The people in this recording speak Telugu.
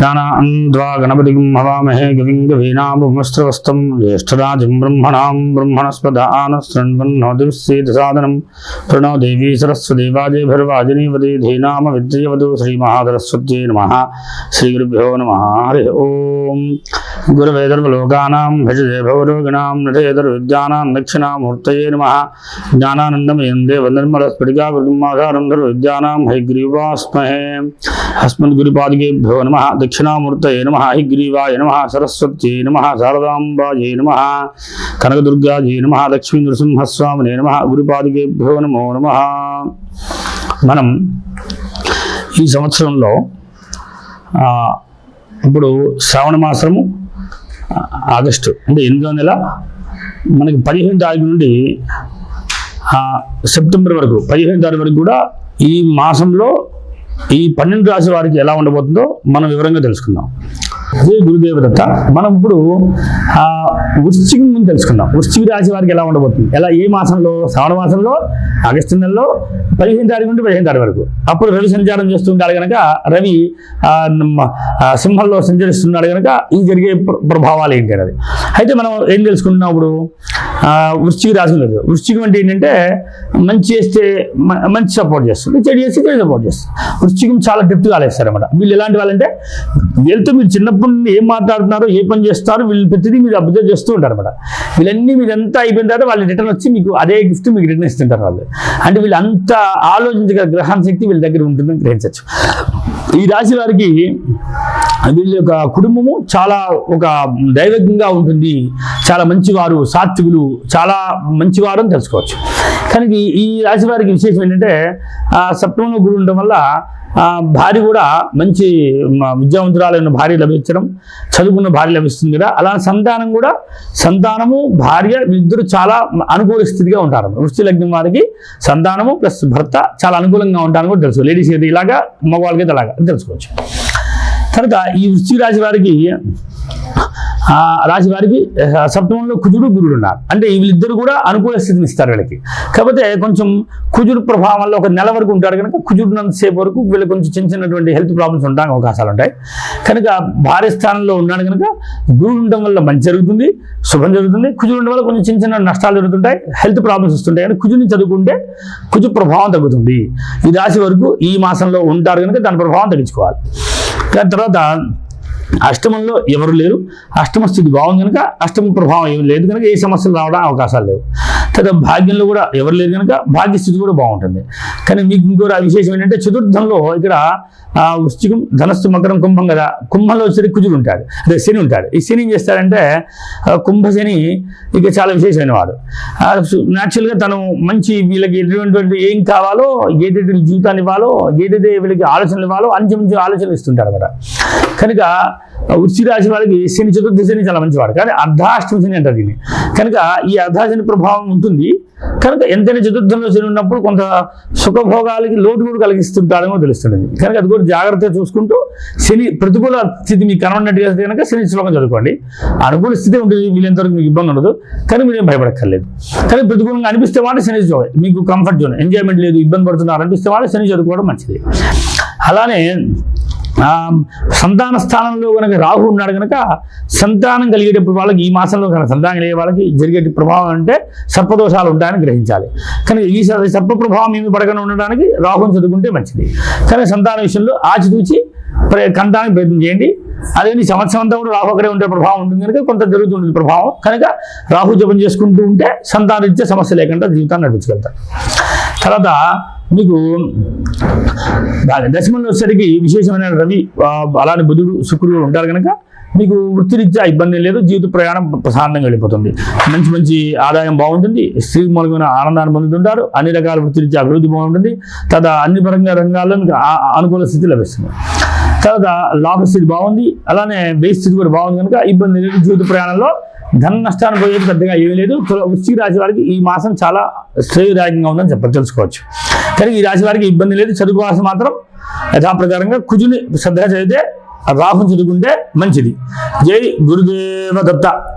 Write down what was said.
गणान् द्वा गणपतिं हवामहे गविं गवीनामुमस्त्रवस्तं ज्येष्ठराजं ब्रह्मणां ब्रह्मणस्पदानः शृण्वन्नोदिविश्वेदसादनं प्रणो देवी सरस्वदेवाजे भैर्वाजिनीवदे धीनाम विद्यवधु श्रीमहासरस्वत्यै नमः। श्रीगुरुभ्यो नमः। हरिः ॐ गुरवे धर्मलोकानां भजते भवरोगिणां नृते दक्षिणामूर्तये नमः। ज्ञानानन्दमयं देवनिर्मलस्फटिकावृमाधारं धर्मविद्यानां हयग्रीवास्महे अस्मद्गुरुपादिकेभ्यो नमः। దక్షిణామూర్తయే నమ హిగ్రీవాయ నమ సరస్వత్యై నమ శారదాంబాయ నమ కనకదుర్గాయే నమ లక్ష్మీ నృసింహస్వామినే నమ గురుపాదుకేభ్యో నమో నమ. మనం ఈ సంవత్సరంలో ఇప్పుడు శ్రావణ మాసము ఆగస్టు అంటే ఎనిమిదో నెల మనకి పదిహేను తారీఖు నుండి సెప్టెంబర్ వరకు పదిహేను తారీఖు వరకు కూడా ఈ మాసంలో ఈ పన్నెండు రాశి వారికి ఎలా ఉండబోతుందో మనం వివరంగా తెలుసుకుందాం. అదే గురుదేవదత్త మనం ఇప్పుడు ఆ వృశ్చికం ముందు తెలుసుకుందాం. వృశ్చిక రాశి వారికి ఎలా ఉండబోతుంది? ఎలా ఏ మాసంలో? శ్రావణ మాసంలో? ఆగస్టు నెలలో? పదిహేను తారీఖు నుండి పదిహేను తారీఖు వరకు. అప్పుడు రవి సంచారం చేస్తుంటాడు కనుక రవి సింహంలో సంచరిస్తున్నాడు కనుక ఈ జరిగే ప్రభావాలు ఏంటి అనేది. అయితే మనం ఏం తెలుసుకుంటున్నాం ఇప్పుడు? వృశ్చిక రాశి లేదు వృశ్చికం అంటే ఏంటంటే మంచి చేస్తే మంచి సపోర్ట్ చేస్తుంది చెడు చేస్తే చెడు సపోర్ట్ చేస్తుంది. వృశ్చికం చాలా డెప్త్గా ఆలేస్తారు అనమాట వీళ్ళు ఎలాంటి వాళ్ళంటే వీళ్ళతో మీరు చిన్నప్పటి నుండి ఏం మాట్లాడుతున్నారో ఏ పని చేస్తారో వీళ్ళు ప్రతిదీ మీరు అబ్జర్వ్ చేస్తూ ఉంటారు అనమాట వీళ్ళన్నీ మీరు ఎంత అయిపోయిన తర్వాత వాళ్ళు రిటర్న్ వచ్చి మీకు అదే గిఫ్ట్ మీకు రిటర్న్ ఇస్తుంటారు వాళ్ళు. అంటే వీళ్ళు అంత ఆలోచించగల గ్రహణ శక్తి వీళ్ళ దగ్గర ఉంటుందని గ్రహించవచ్చు. ఈ రాశి వారికి వీళ్ళ యొక్క కుటుంబము చాలా ఒక దైవజ్ఞంగా ఉంటుంది. చాలా మంచివారు సాత్వికులు చాలా మంచివారు అని తెలుసుకోవచ్చు. కానీ ఈ- రాశి వారికి విశేషం ఏంటంటే సప్తమంలో గురు ఉండడం వల్ల భార్య కూడా మంచి విద్యావంతురాలైన భార్య లభించడం చదువుకున్న భార్య లభిస్తుంది కదా. అలా సంతానం కూడా సంతానము భార్య ఇద్దరు చాలా అనుకూల స్థితిగా ఉంటారు. వృష్టి లగ్నం వారికి సంతానము ప్లస్ భర్త చాలా అనుకూలంగా ఉంటారని కూడా తెలుసు లేడీస్ అయితే ఇలాగా మగవాళ్ళకి అయితే అలాగా అని తెలుసుకోవచ్చు. కనుక ఈ వృశ్చిక రాశి వారికి రాశి వారికి సప్తమంలో కుజుడు గురుడు ఉన్నారు. అంటే వీళ్ళిద్దరు కూడా అనుకూల స్థితిని ఇస్తారు వీళ్ళకి. కాకపోతే కొంచెం కుజుడు ప్రభావం వల్ల ఒక నెల వరకు ఉంటారు కనుక కుజుడున్నంతసేపు వరకు వీళ్ళకి కొంచెం చిన్న చిన్నటువంటి హెల్త్ ప్రాబ్లమ్స్ ఉండడానికి అవకాశాలు ఉంటాయి. కనుక భార్య స్థానంలో ఉన్నాడు కనుక గురుడు ఉండడం వల్ల మంచి జరుగుతుంది శుభం జరుగుతుంది. కుజుడు ఉండడం వల్ల కొంచెం చిన్న చిన్న నష్టాలు జరుగుతుంటాయి హెల్త్ ప్రాబ్లమ్స్ వస్తుంటాయి. కానీ కుజుని చదువుకుంటే కుజు ప్రభావం తగ్గుతుంది. ఈ రాశి వరకు ఈ మాసంలో ఉంటారు కనుక దాని ప్రభావం తగ్గించుకోవాలి. దాని తర్వాత అష్టమంలో ఎవరు లేరు. అష్టమ స్థితి బాగుంది కనుక అష్టమ ప్రభావం ఏమి లేదు కనుక ఏ సమస్యలు రావడం అవకాశాలు లేవు. తర్వాత భాగ్యంలో కూడా ఎవరు లేరు కనుక భాగ్యస్థితి కూడా బాగుంటుంది. కానీ మీకు ఇంకో విశేషం ఏంటంటే చతుర్థంలో ఇక్కడ వృష్టికం వృశ్చికం ధనస్సు మకరం కుంభం కదా కుంభంలో వచ్చేసరికి కుజుడు ఉంటాడు. అదే శని ఉంటాడు. ఈ శని ఏం చేస్తాడంటే కుంభశని ఇక చాలా విశేషమైన వాడు. న్యాచురల్గా తను మంచి వీళ్ళకి ఎటువంటి ఏం కావాలో ఏదైతే జీవితాన్ని ఇవ్వాలో ఏదైతే వీళ్ళకి ఆలోచనలు ఇవ్వాలో మంచి మంచి ఆలోచనలు ఇస్తుంటారు అనమాట కనుక వృశ్చిక రాశి వాళ్ళకి శని చతుర్థ శని చాలా మంచివాడు. కానీ అర్ధాష్టమి శని అంటారు దీన్ని. కనుక ఈ అర్ధాశని ప్రభావం ఉంటుంది. కనుక ఎంతైనా చతుర్థంలో శని ఉన్నప్పుడు కొంత సుఖభోగాలకి లోటు కూడా కలిగిస్తుంటాడేమో తెలుస్తుంది. కనుక అది కూడా జాగ్రత్తగా చూసుకుంటూ శని ప్రతికూల స్థితి మీకు కనబడినట్టుగా కనుక శని శ్లోకం చదువుకోండి. అనుకూల స్థితి ఉంటుంది వీళ్ళంతవరకు మీకు ఇబ్బంది ఉండదు. కానీ మీరేం భయపడక్కర్లేదు. కానీ ప్రతికూలంగా అనిపిస్తే మాట శని జోన్ మీకు కంఫర్ట్ జోన్ ఎంజాయ్మెంట్ లేదు ఇబ్బంది పడుతున్నారు అనిపిస్తే మాట శని చదువుకోవడం మంచిది. అలానే సంతాన స్థానంలో కనుక రాహు ఉన్నాడు కనుక సంతానం కలిగేటప్పుడు వాళ్ళకి ఈ మాసంలో కనుక సంతానం కలిగే వాళ్ళకి జరిగే ప్రభావం అంటే సర్పదోషాలు ఉంటాయని గ్రహించాలి. కానీ ఈ సర్ప ప్రభావం ఏమి పడకుండా ఉండడానికి రాహుని చదువుకుంటే మంచిది. కానీ సంతాన విషయంలో ఆచితూచి కంటానికి ప్రయత్నం చేయండి. అదే సంవత్సరం అంతా కూడా రాహు అక్కడే ఉండే ప్రభావం ఉంటుంది కనుక కొంత జరుగుతుంటుంది ప్రభావం. కనుక రాహు జపం చేసుకుంటూ ఉంటే సంతానరీత్యా సమస్య లేకుండా జీవితాన్ని నడిపించగలుగుతారు. తర్వాత మీకు దశమంలో వచ్చేసరికి విశేషమైన రవి అలానే బుధుడు శుక్రుడు ఉంటారు కనుక మీకు వృత్తిరీత్యా ఇబ్బంది లేదు జీవిత ప్రయాణం ప్రశాంతంగా వెళ్ళిపోతుంది. మంచి మంచి ఆదాయం బాగుంటుంది స్త్రీ మూలమైన ఆనందాన్ని పొందుతుంటారు అన్ని రకాల వృత్తిరీత్యా అభివృద్ధి బాగుంటుంది తర్వాత అన్ని పరంగా రంగాల్లో మీకు అనుకూల స్థితి లభిస్తుంది. తర్వాత లాభ స్థితి బాగుంది అలానే వ్యయ స్థితి కూడా బాగుంది కనుక ఇబ్బంది లేదు జీవిత ప్రయాణంలో. ధన నష్టాన్ని పోయేది పెద్దగా ఏమీ లేదు. తుల- వృశ్చిక రాశి వారికి ఈ మాసం చాలా శ్రేయదాయకంగా ఉందని చెప్ప తెలుసుకోవచ్చు. కానీ ఈ రాశి వారికి ఇబ్బంది లేదు. చదువుకోవాల్సిన మాత్రం యథాప్రకారంగా కుజుని శ్రద్ధగా చదివితే రాహు చదువుకుంటే మంచిది. జై గురుదేవ దత్త